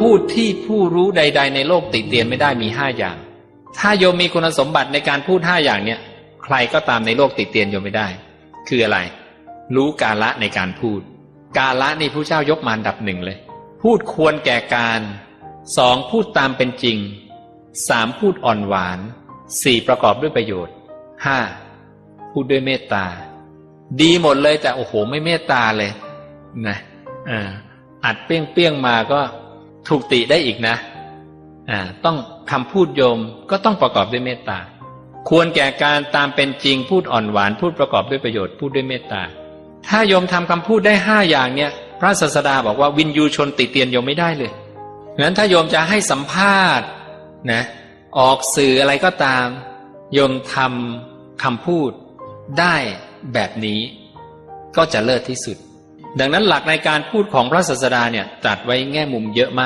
พูดที่ผู้รู้ใด ๆ ในโลกติเตียนไม่ได้มีห้าอย่าง ถ้าโยมมีคุณสมบัติในการพูดห้าอย่างเนี่ย ใครก็ตามในโลกติเตียนโยมไม่ได้ คืออะไร รู้กาละในการพูด กาละนี่ผู้เจ้ายกมาอันดับหนึ่งเลย พูดควรแก่การสองพูดตามเป็นจริงสามพูดอ่อนหวานสี่ประกอบด้วยประโยชน์ห้าพูดด้วยเมตตา ดีหมดเลยแต่โอ้โหไม่เมตตาเลยนะอ่าอัดเปี้ยงเปี้ยงๆมาก็ ถูกติได้อีกนะอ่าต้องคำพูดโยมก็ต้องประกอบด้วยเมตตา ควรแก่การตามเป็นจริงพูดอ่อนหวานพูดประกอบด้วยประโยชน์พูดด้วยเมตตา ถ้าโยมทำคำพูดได้ห้าอย่างเนี่ย พระศาสดาบอกว่าวินยูชนติเตียนโยมไม่ได้เลยงั้นถ้าโยมจะให้สัมภาษณ์นะ ออกสื่ออะไรก็ตาม โยมทำคำพูดได้แบบนี้ ก็จะเลิศที่สุด ดังนั้นหลักในการพูดของพระศาสดาเนี่ยตรัสไว้แง่มุมเยอะมาก